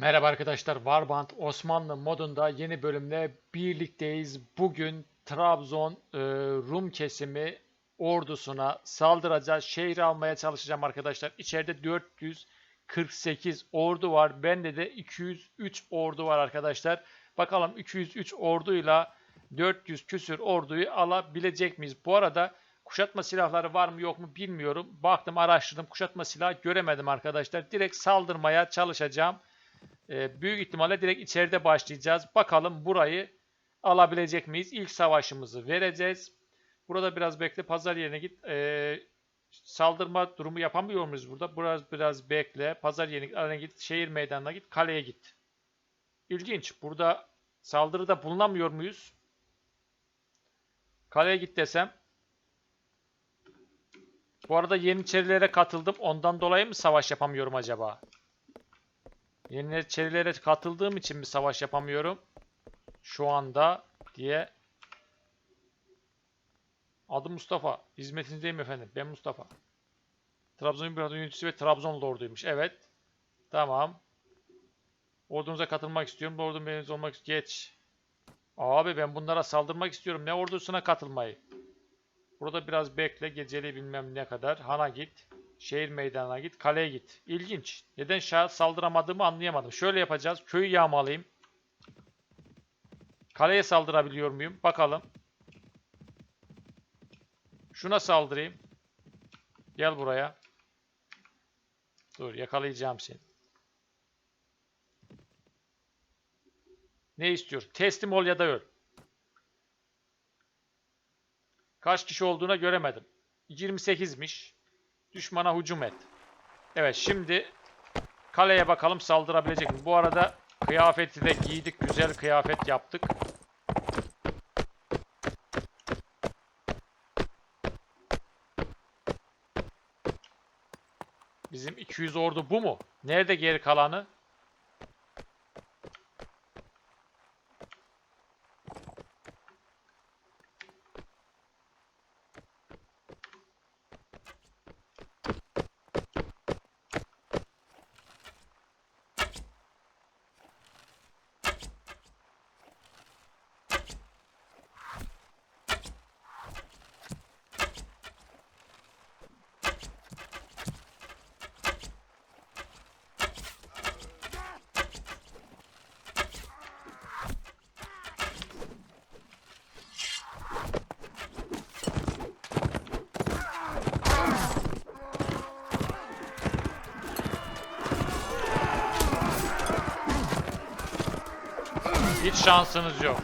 Merhaba arkadaşlar, Warband Osmanlı modunda yeni bölümle birlikteyiz. Bugün Trabzon e, Rum kesimi ordusuna saldıracağız. Şehri almaya çalışacağım arkadaşlar. İçeride 448 ordu var. Bende de 203 ordu var arkadaşlar. Bakalım 203 orduyla 400 küsür orduyu alabilecek miyiz? Bu arada kuşatma silahları var mı yok mu bilmiyorum. Baktım araştırdım kuşatma silahı göremedim arkadaşlar. Direkt saldırmaya çalışacağım. Ee, büyük ihtimalle direkt içeride başlayacağız. Bakalım burayı alabilecek miyiz? İlk savaşımızı vereceğiz. Burada biraz bekle. Pazar yerine git. Ee, saldırma durumu yapamıyor muyuz burada? Biraz biraz bekle. Pazar yerine git. Şehir meydanına git. Kaleye git. İlginç. Burada saldırıda bulunamıyor muyuz? Kaleye git desem. Bu arada Yeniçerilere katıldım. Ondan dolayı mı savaş yapamıyorum acaba? Yeniçerilere katıldığım için mi savaş yapamıyorum? Şu anda diye. Adım Mustafa. Hizmetinizdeyim efendim. Ben Mustafa. Trabzon İmparator yöneticisi ve Trabzon Lorduymuş. Evet. Tamam. Ordunuza katılmak istiyorum. Bu ordum benim olmak istiyorum. Geç. Abi ben bunlara saldırmak istiyorum. Ne ordusuna katılmayı? Burada biraz bekle. Geceli bilmem ne kadar. Han'a git. Şehir meydanına git. Kaleye git. İlginç. Neden şah saldıramadığımı anlayamadım. Şöyle yapacağız. Köyü yağmalayayım. Kaleye saldırabiliyor muyum? Bakalım. Şuna saldırayım. Gel buraya. Dur yakalayacağım seni. Ne istiyor? Teslim ol ya da öl. Kaç kişi olduğuna göremedim. 28'miş. Düşmana hücum et. Evet şimdi kaleye bakalım saldırabilecek mi? Bu arada kıyafeti de giydik. Güzel kıyafet yaptık. Bizim 200 ordu bu mu? Nerede geri kalanı? Hiç şansınız yok.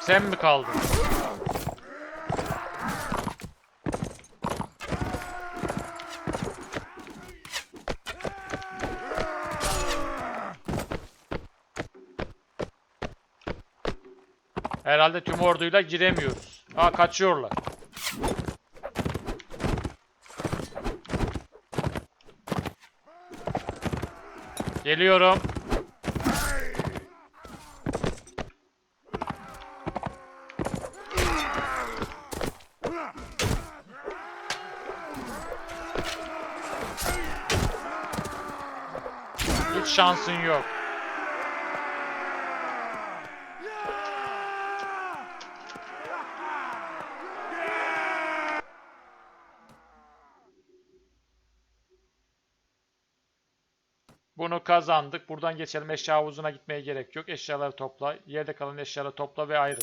Sen mi kaldın? Herhalde tüm orduyla giremiyoruz. Aa kaçıyorlar. Geliyorum. Hiç şansın yok. Kazandık. Buradan geçelim. Eşya havuzuna gitmeye gerek yok. Eşyaları topla. Yerde kalan eşyaları topla ve ayrıl.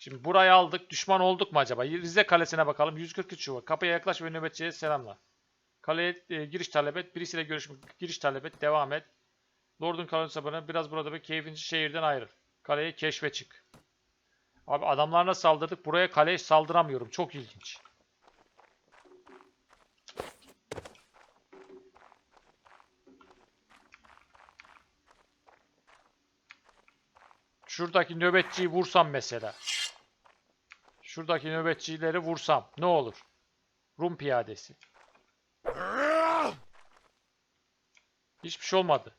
Şimdi burayı aldık. Düşman olduk mu acaba? Rize Kalesi'ne bakalım. 143 çuva. Kapıya yaklaş ve nöbetçiye selamla. Kaleye e, giriş talep et. Birisiyle görüşmek. Giriş talep et. Devam et. Lord'un kalın sabırına biraz burada bir keyfinci şehirden ayrıl. Kaleye keşfe çık. Abi adamlarına saldırdık. Buraya kaleye saldıramıyorum. Çok ilginç. Şuradaki nöbetçiyi vursam mesela. Şuradaki nöbetçileri vursam ne olur? Rum piyadesi. Hiçbir şey olmadı.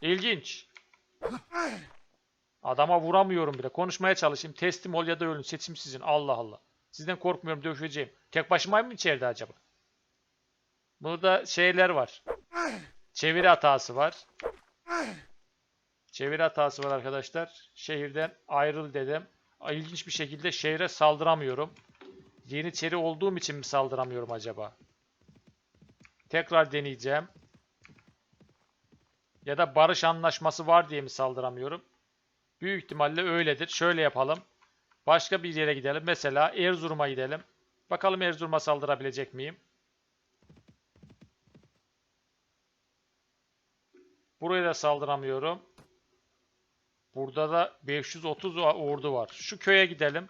İlginç. Adama vuramıyorum bile. Konuşmaya çalışayım. Teslim ol ya da ölün. Seçim sizin. Allah Allah. Sizden korkmuyorum. Dövüşeceğim. Tek başıma mı içeride acaba? Burada şeyler var. Çeviri hatası var. Çeviri hatası var arkadaşlar. Şehirden ayrıl dedim. İlginç bir şekilde şehre saldıramıyorum. Yeniçeri olduğum için mi saldıramıyorum acaba? Tekrar deneyeceğim. Ya da barış anlaşması var diye mi saldıramıyorum? Büyük ihtimalle öyledir. Şöyle yapalım. Başka bir yere gidelim. Mesela Erzurum'a gidelim. Bakalım Erzurum'a saldırabilecek miyim? Buraya da saldıramıyorum. Burada da 530 o- ordu var. Şu köye gidelim.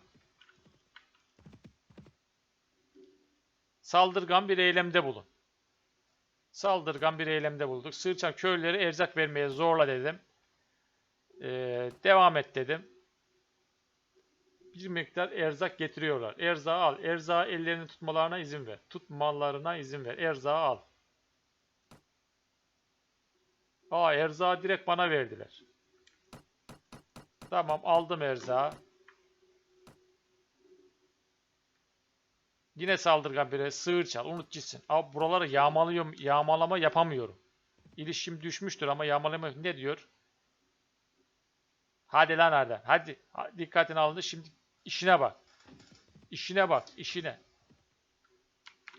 Saldırgan bir eylemde bulun. Saldırgan bir eylemde bulduk. Sığırçam köylüleri erzak vermeye zorla dedim. Ee, devam et dedim. Bir miktar erzak getiriyorlar. Erzağı al. Erzağı ellerini tutmalarına izin ver. Tutmalarına izin ver. Erzağı al. Aa erzağı direkt bana verdiler. Tamam aldım erzağı. Yine saldırgan biri. Sığır çal. Unut gitsin. Abi buraları yağmalıyorum. Yağmalama yapamıyorum. İlişkim düşmüştür ama yağmalama ne diyor? Hadi lan Arda. Hadi. Ha- Dikkatini alındı. Şimdi işine bak. İşine bak. işine.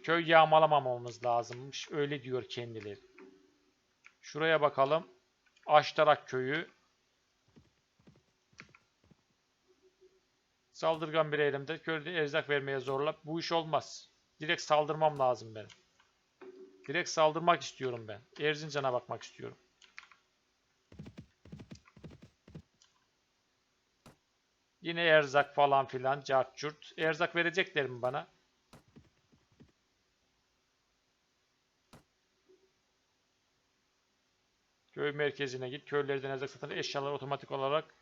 Köy yağmalamamamız lazımmış. Öyle diyor kendileri. Şuraya bakalım. Aştarak köyü. Saldırgan bir eylemde köyde erzak vermeye zorla. Bu iş olmaz. Direkt saldırmam lazım benim. Direkt saldırmak istiyorum ben. Erzincan'a bakmak istiyorum. Yine erzak falan filan, cart curt. Erzak verecekler mi bana? Köy merkezine git. Köylerden erzak satan eşyaları otomatik olarak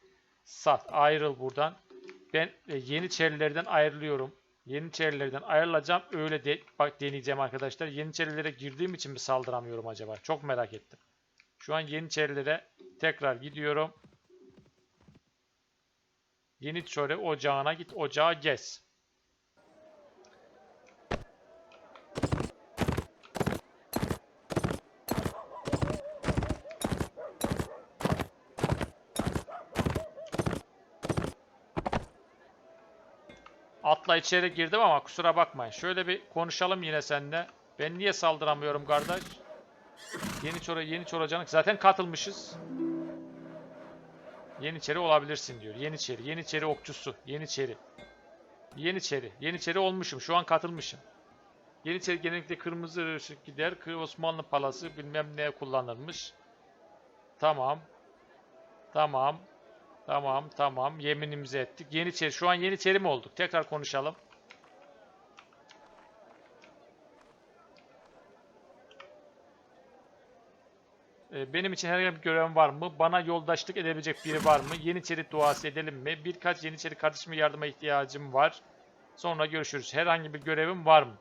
sat. Ayrıl buradan. Ben e, Yeniçerilerden ayrılıyorum. Yeniçerilerden ayrılacağım. Öyle de, bak deneyeceğim arkadaşlar. Yeniçerilere girdiğim için mi saldıramıyorum acaba? Çok merak ettim. Şu an Yeniçerilere tekrar gidiyorum. Yeniçeri ocağına git. Ocağı gez. Atla içeri girdim ama kusura bakmayın. Şöyle bir konuşalım yine seninle. Ben niye saldıramıyorum kardeş? Yeniçeri, Yeniçeri Ocağı'na zaten katılmışız. Yeniçeri olabilirsin diyor. Yeniçeri, Yeniçeri okçusu, Yeniçeri. Yeniçeri, Yeniçeri olmuşum. Şu an katılmışım. Yeniçeri genellikle kırmızı ışık gider. Osmanlı palası bilmem ne kullanılmış. Tamam. Tamam. Tamam, tamam. Yeminimizi ettik. Yeniçeri. Şu an Yeniçeri mi olduk? Tekrar konuşalım. Ee, Benim için herhangi bir görevim var mı? Bana yoldaşlık edebilecek biri var mı? Yeniçeri duası edelim mi? Birkaç Yeniçeri kardeşime yardıma ihtiyacım var. Sonra görüşürüz. Herhangi bir görevim var mı?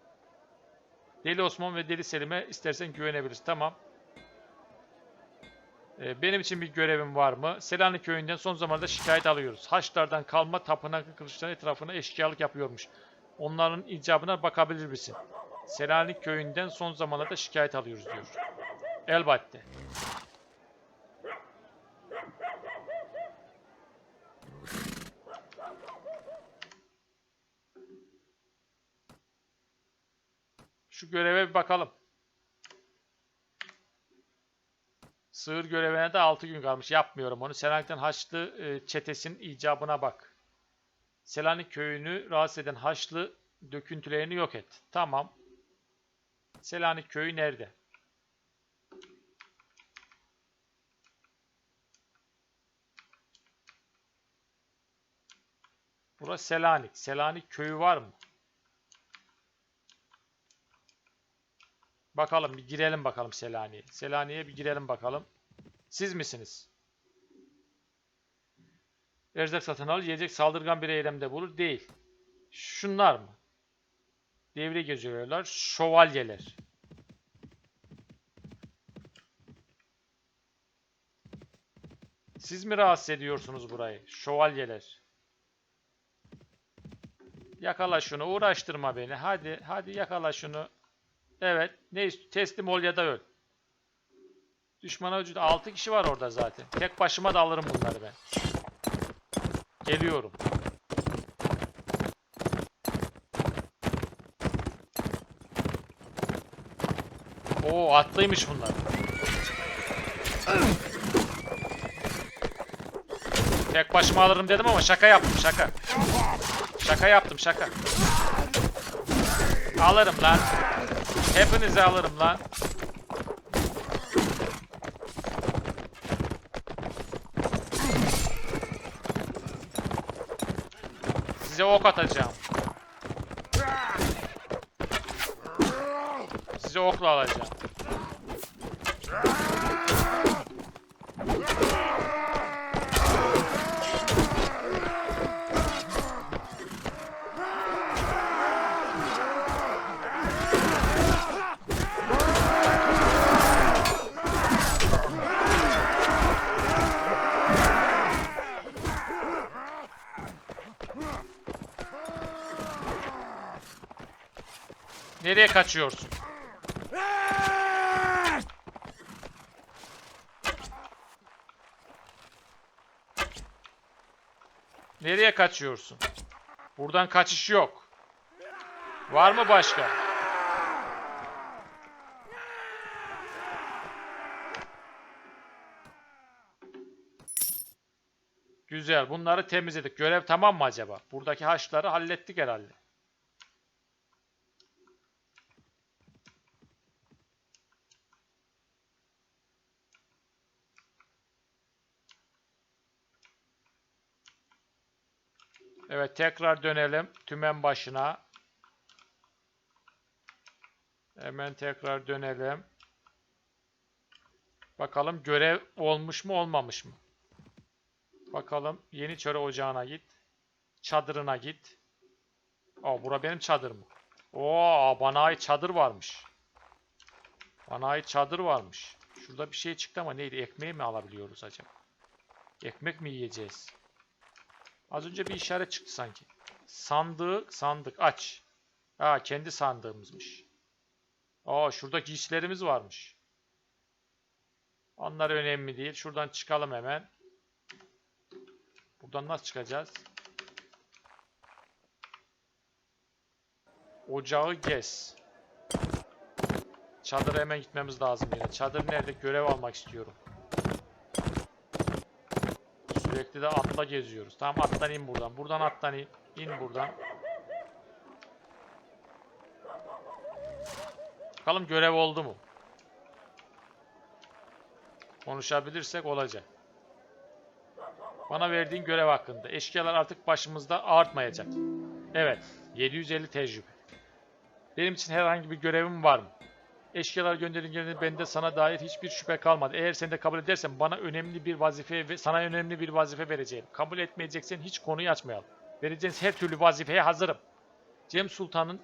Deli Osman ve Deli Selim'e istersen güvenebiliriz. Tamam. Ee, Benim için bir görevim var mı? Selanik köyünden son zamanlarda şikayet alıyoruz. Haçlardan kalma tapınak kılıçların etrafına eşkıyalık yapıyormuş. Onların icabına bakabilir misin? Selanik köyünden son zamanlarda şikayet alıyoruz diyor. Elbette. Şu göreve bir bakalım. Sığır görevine de 6 gün kalmış. Yapmıyorum onu. Selanik'ten Haçlı e, çetesinin icabına bak. Selanik köyünü rahatsız eden Haçlı döküntülerini yok et. Tamam. Selanik köyü nerede? Burası Selanik. Selanik köyü var mı? Bakalım bir girelim bakalım Selanik'e. Selanik'e bir girelim bakalım. Siz misiniz? Erzak satın al, yiyecek saldırgan bir eylemde bulur. Değil. Şunlar mı? Devre geziyorlar. Şövalyeler. Siz mi rahatsız ediyorsunuz burayı? Şövalyeler. Yakala şunu. Uğraştırma beni. Hadi, hadi yakala şunu. Evet. Ne teslim ol ya da öl. Düşmana vücut 6 kişi var orada zaten. Tek başıma da alırım bunları ben. Geliyorum. Oo atlıymış bunlar. Tek başıma alırım dedim ama şaka yaptım şaka. Şaka yaptım şaka. Alırım lan. Hepinizi alırım lan. Size ok atacağım. Size okla alacağım. Kaçıyorsun? Nereye kaçıyorsun? Buradan kaçış yok. Var mı başka? Güzel. Bunları temizledik. Görev tamam mı acaba? Buradaki haşları hallettik herhalde. Evet tekrar dönelim tümen başına. Hemen tekrar dönelim. Bakalım görev olmuş mu olmamış mı? Bakalım Yeniçeri Ocağı'na git. Çadırına git. Aa bura benim çadır mı? Oo bana ait çadır varmış. Bana ait çadır varmış. Şurada bir şey çıktı ama neydi? Ekmeği mi alabiliyoruz acaba? Ekmek mi yiyeceğiz? Az önce bir işaret çıktı sanki. Sandık, sandık aç. Ha kendi sandığımızmış. Aa şurada giysilerimiz varmış. Onlar önemli değil. Şuradan çıkalım hemen. Buradan nasıl çıkacağız? Ocağı gez. Çadıra hemen gitmemiz lazım yine. Çadır nerede? Görev almak istiyorum. Sürekli de atla geziyoruz. Tamam attan in buradan. Buradan attan in. İn buradan. Bakalım görev oldu mu? Konuşabilirsek olacak. Bana verdiğin görev hakkında. Eşkıyalar artık başımızda artmayacak. Evet. 750 tecrübe. Benim için herhangi bir görevim var mı? Eşkıyalar gönderildiğinde bende sana dair hiçbir şüphe kalmadı. Eğer sen de kabul edersen bana önemli bir vazife ve sana önemli bir vazife vereceğim. Kabul etmeyeceksen hiç konuyu açmayalım. Vereceğiniz her türlü vazifeye hazırım. Cem Sultan'ın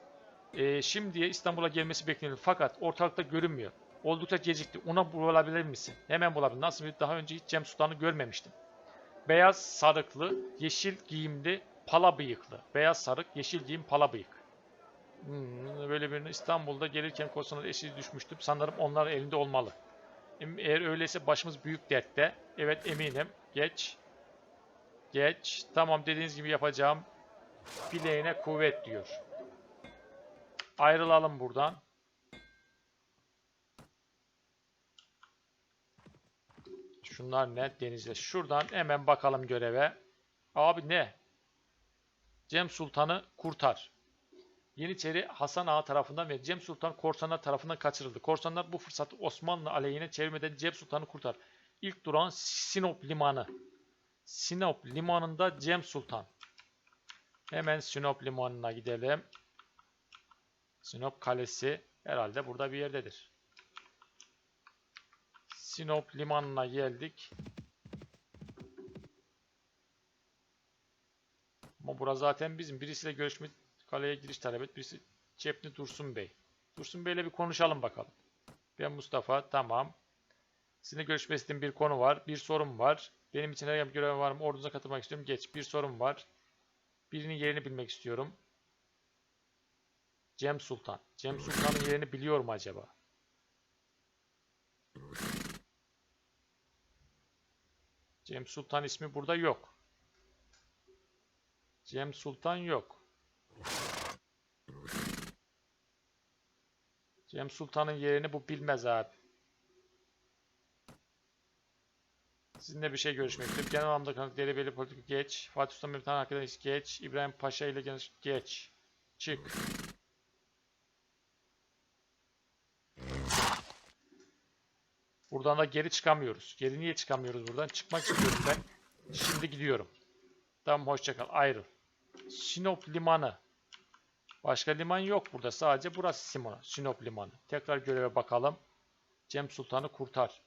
e, şimdiye İstanbul'a gelmesi bekleniyor fakat ortalıkta görünmüyor. Oldukça gecikti. Ona bulabilir misin? Hemen bulabilirim. Nasıl bir daha önce hiç Cem Sultan'ı görmemiştim. Beyaz sarıklı, yeşil giyimli, pala bıyıklı. Beyaz sarık, yeşil giyim, pala bıyık. Hmm, böyle birini İstanbul'da gelirken korsanlar eşi düşmüştüm. Sanırım onlar elinde olmalı. Eğer öyleyse başımız büyük dertte. Evet eminim. Geç. Geç. Tamam dediğiniz gibi yapacağım. Bileğine kuvvet diyor. Ayrılalım buradan. Şunlar ne? Denizde. Şuradan hemen bakalım göreve. Abi ne? Cem Sultan'ı kurtar. Yeniçeri Hasan Ağa tarafından ve Cem Sultan korsanlar tarafından kaçırıldı. Korsanlar bu fırsatı Osmanlı aleyhine çevirmeden Cem Sultan'ı kurtar. İlk duran Sinop Limanı. Sinop Limanı'nda Cem Sultan. Hemen Sinop Limanı'na gidelim. Sinop Kalesi herhalde burada bir yerdedir. Sinop Limanı'na geldik. Ama bura zaten bizim. Birisiyle görüşme kaleye giriş talep et. Birisi Cepni Dursun Bey. Dursun Bey'le bir konuşalım bakalım. Ben Mustafa. Tamam. Sizinle görüşmek istediğim bir konu var. Bir sorum var. Benim için herhangi bir görev var mı? Ordunuza katılmak istiyorum. Geç. Bir sorum var. Birinin yerini bilmek istiyorum. Cem Sultan. Cem Sultan'ın yerini biliyor mu acaba? Cem Sultan ismi burada yok. Cem Sultan yok. Cem Sultan'ın yerini bu bilmez abi. Sizinle bir şey görüşmek istiyorum. Genel anlamda kanıt derebeli politik geç. Fatih Sultan Mehmet Han hakkında geç. İbrahim Paşa ile geniş geç. Çık. Buradan da geri çıkamıyoruz. Geri niye çıkamıyoruz buradan? Çıkmak istiyorum ben. Şimdi gidiyorum. Tamam hoşça kal. Ayrıl. Sinop Limanı. Başka liman yok burada. Sadece burası Simona. Sinop Limanı. Tekrar göreve bakalım. Cem Sultan'ı kurtar.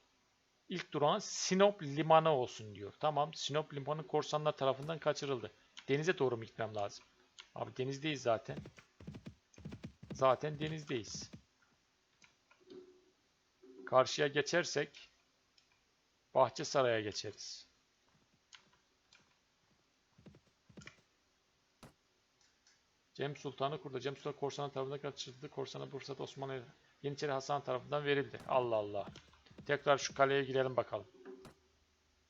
İlk durağın Sinop Limanı olsun diyor. Tamam. Sinop Limanı korsanlar tarafından kaçırıldı. Denize doğru mu gitmem lazım? Abi denizdeyiz zaten. Zaten denizdeyiz. Karşıya geçersek Bahçesaray'a geçeriz. Cem Sultan'ı kurdu. Cem Sultan korsanın tarafından kaçırıldı. Korsana Bursa'da Osmanlı Yeniçeri Hasan tarafından verildi. Allah Allah. Tekrar şu kaleye girelim bakalım.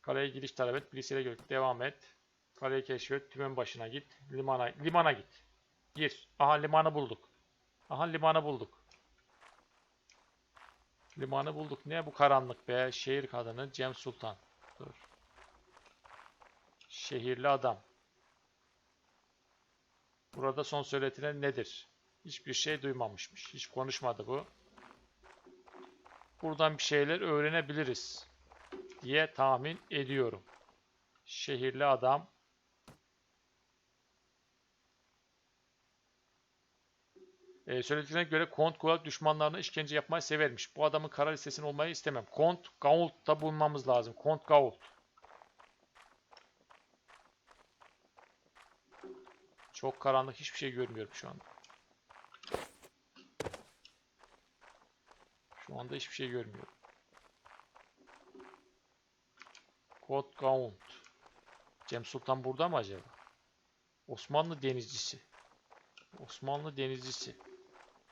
Kaleye giriş talep et. Bilgisayara gör. Devam et. Kaleyi keşfet. Tümen başına git. Limana, limana git. Gir. Aha limanı bulduk. Aha limanı bulduk. Limanı bulduk. Ne bu karanlık be? Şehir kadını Cem Sultan. Dur. Şehirli adam. Burada son söyletilen nedir? Hiçbir şey duymamışmış. Hiç konuşmadı bu. Buradan bir şeyler öğrenebiliriz diye tahmin ediyorum. Şehirli adam. Ee, söylediklerine göre Kont Kuat düşmanlarına işkence yapmayı severmiş. Bu adamın kara listesinde olmayı istemem. Kont Gault'ta bulmamız lazım. Kont Gault. Çok karanlık. Hiçbir şey görmüyorum şu anda. Şu anda hiçbir şey görmüyorum. Kont Gaunt. Cem Sultan burada mı acaba? Osmanlı denizcisi. Osmanlı denizcisi.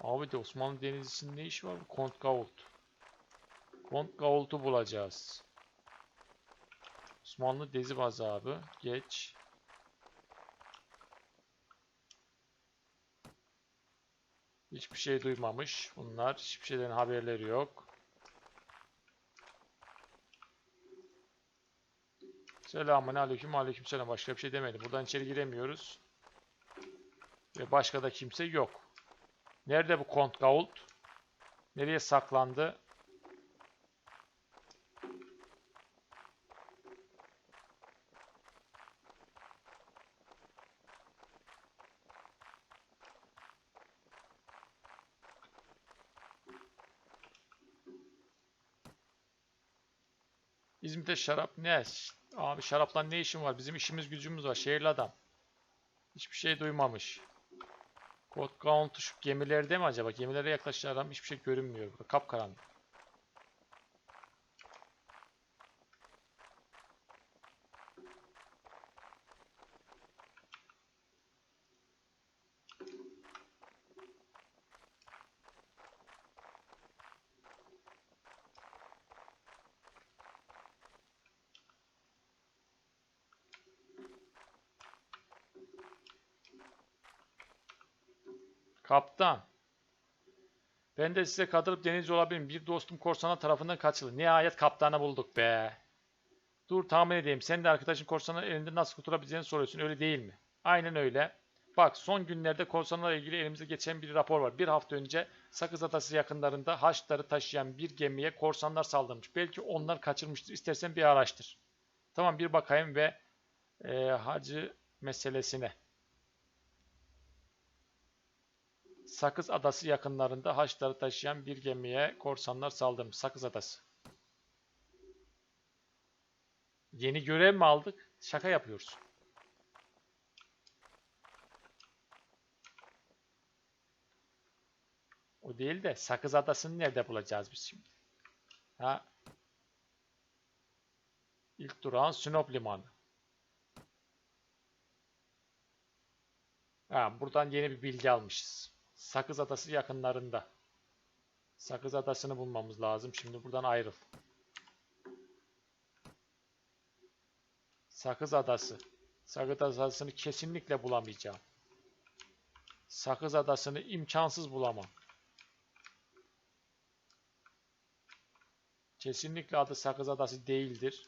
Abi de Osmanlı denizcisinin ne işi var? Kont Gault. Kont Gault'u bulacağız. Osmanlı dezi bazabı. Geç. Hiçbir şey duymamış. Bunlar hiçbir şeyden haberleri yok. Selamun aleyküm aleyküm selam. Başka bir şey demedi. Buradan içeri giremiyoruz. Ve başka da kimse yok. Nerede bu Kont Gault? Nereye saklandı? İzmir'de şarap ne? Abi şarapla ne işin var? Bizim işimiz gücümüz var. Şehirli adam. Hiçbir şey duymamış. Kod Gaunt'u şu gemilerde mi acaba? Gemilere yaklaşan adam hiçbir şey görünmüyor burada. Kapkaranlık. Kaptan. Ben de size katılıp denizci olabilirim. Bir dostum korsana tarafından kaçırıldı. Nihayet kaptanı bulduk be. Dur tahmin edeyim. Sen de arkadaşın korsanın elinde nasıl kurtulabileceğini soruyorsun. Öyle değil mi? Aynen öyle. Bak son günlerde korsanlarla ilgili elimize geçen bir rapor var. Bir hafta önce Sakız Adası yakınlarında haçları taşıyan bir gemiye korsanlar saldırmış. Belki onlar kaçırmıştır. İstersen bir araştır. Tamam bir bakayım ve e, hacı meselesine. Sakız Adası yakınlarında haçları taşıyan bir gemiye korsanlar saldırmış. Sakız Adası. Yeni görev mi aldık? Şaka yapıyoruz. O değil de Sakız Adası'nı nerede bulacağız biz şimdi? Ha? İlk durağın Sinop Limanı. Ha, buradan yeni bir bilgi almışız. Sakız Adası yakınlarında. Sakız Adası'nı bulmamız lazım. Şimdi buradan ayrıl. Sakız Adası. Sakız Adası'nı kesinlikle bulamayacağım. Sakız Adası'nı imkansız bulamam. Kesinlikle adı Sakız Adası değildir.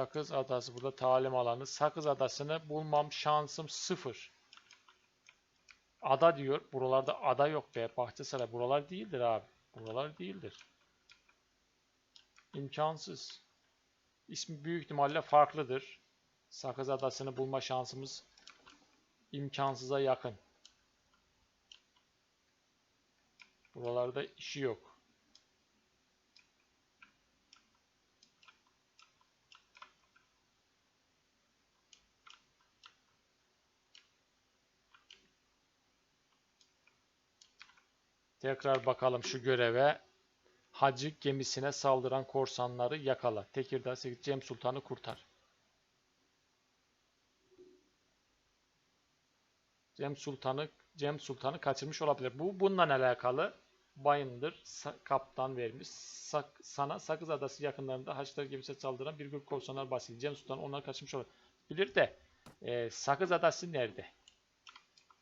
Sakız Adası burada talim alanı. Sakız Adası'nı bulmam şansım sıfır. Ada diyor. Buralarda ada yok be. Bahçesaray. Buralar değildir abi. Buralar değildir. İmkansız. İsmi büyük ihtimalle farklıdır. Sakız Adası'nı bulma şansımız imkansıza yakın. Buralarda işi yok. Tekrar bakalım şu göreve. Hacı gemisine saldıran korsanları yakala. Tekirdağ 8 Cem Sultan'ı kurtar. Cem Sultan'ı Cem Sultan'ı kaçırmış olabilir. Bu bununla alakalı. Bayındır kaptan vermiş. Sak- sana Sakız Adası yakınlarında Haçlılar gemisine saldıran bir grup korsanlar bahsediyor. Cem Sultan onları kaçırmış olabilir. Bilir de e, Sakız Adası nerede?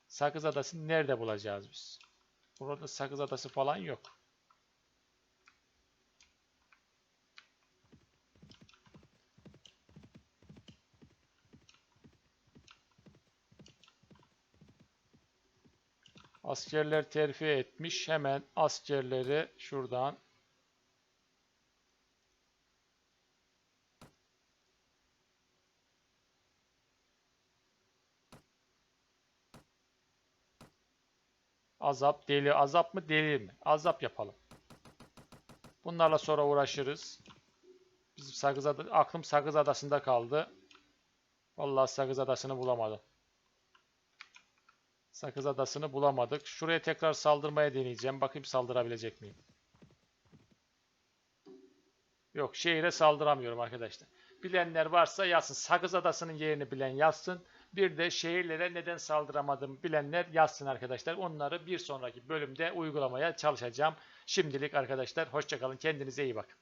Sakız Adası'nı nerede bulacağız biz? Burada Sakız Adası falan yok. Askerler terfi etmiş. Hemen askerleri şuradan Azap deli. Azap mı deli mi? Azap yapalım. Bunlarla sonra uğraşırız. Bizim Sakız Ada- aklım Sakız Adası'nda kaldı. Vallahi Sakız Adası'nı bulamadım. Sakız Adası'nı bulamadık. Şuraya tekrar saldırmaya deneyeceğim. Bakayım saldırabilecek miyim? Yok şehire saldıramıyorum arkadaşlar. Bilenler varsa yazsın. Sakız Adası'nın yerini bilen yazsın. Bir de şehirlere neden saldıramadım bilenler yazsın arkadaşlar. Onları bir sonraki bölümde uygulamaya çalışacağım. Şimdilik arkadaşlar hoşçakalın. Kendinize iyi bakın.